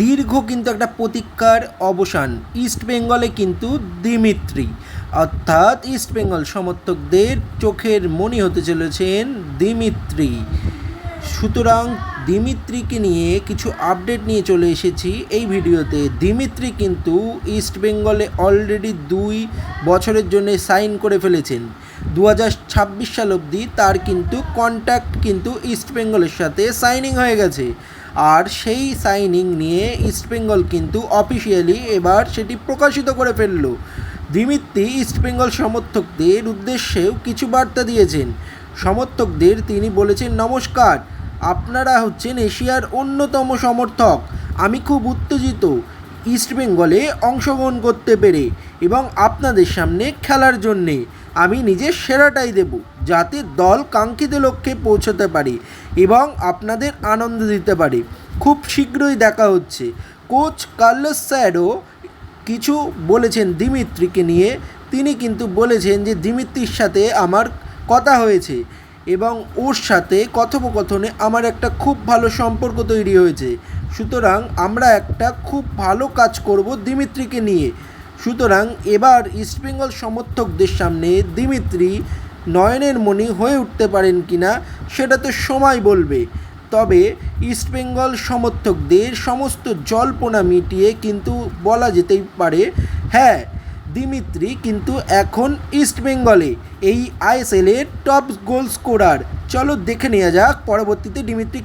দীর্ঘ কিন্তু একটা প্রতীক্ষার অবসান ইস্ট বেঙ্গলে কিন্তু দিমিত্রি অর্থাৎ ইস্ট বেঙ্গল সমর্থকদের চোখের মনি হতে চলেছেন দিমিত্রি সুতরাং দিমিত্রিকে নিয়ে কিছু আপডেট নিয়ে চলে এসেছি এই ভিডিওতে। দিমিত্রি কিন্তু ইস্ট বেঙ্গলে অলরেডি দুই বছরের জন্য সাইন করে ফেলেছেন। দু হাজার ছাব্বিশ সাল অবধি তার কিন্তু কন্ট্যাক্ট কিন্তু ইস্ট বেঙ্গলের সাথে সাইনিং হয়ে গেছে। আর সেই সাইনিং নিয়ে ইস্ট বেঙ্গল কিন্তু অফিসিয়ালি এবার সেটি প্রকাশিত করে ফেলল। দিমিত্রি ইস্টবেঙ্গল সমর্থকদের উদ্দেশ্যেও কিছু বার্তা দিয়েছেন। সমর্থকদের তিনি বলেছেন, নমস্কার, আপনারা হচ্ছেন এশিয়ার অন্যতম সমর্থক। আমি খুব উত্তেজিত ইস্টবেঙ্গলে অংশগ্রহণ করতে পেরে এবং আপনাদের সামনে খেলার জন্যে। আমি নিজের সেরাটাই দেব, যাতে দল কাঙ্ক্ষিত লক্ষ্যে পৌঁছতে পারে। এবং আপনাদের আনন্দ দিতে পারে। খুব শীঘ্রই দেখা হচ্ছে। কোচ কার্লোস স্যারও কিছু বলেছেন দিমিত্রিকে নিয়ে। তিনি কিন্তু বলেছেন যে দিমিত্রির সাথে আমার কথা হয়েছে এবং ওর সাথে কথোপকথনে আমার একটা খুব ভালো সম্পর্ক তৈরি হয়েছে। সুতরাং আমরা একটা খুব ভালো কাজ করব দিমিত্রিকে নিয়ে। সুতরাং এবার ইস্টবেঙ্গল সমর্থকদের সামনে দিমিত্রি নয়নের মণি হয়ে উঠতে পারেন কিনা সেটা তো সময় বলবে। তবে ইস্টবেঙ্গল সমর্থকদের সমস্ত জল্পনা মিটিয়ে কিন্তু বলা যেতেই পারে হ্যাঁ দিমিত্রি কিন্তু এখন ইস্টবেঙ্গলে এই আইএসএলের টপ গোল স্কোরার চলো দেখে নেওয়া যাক, পরবর্তীতে দিমিত্রি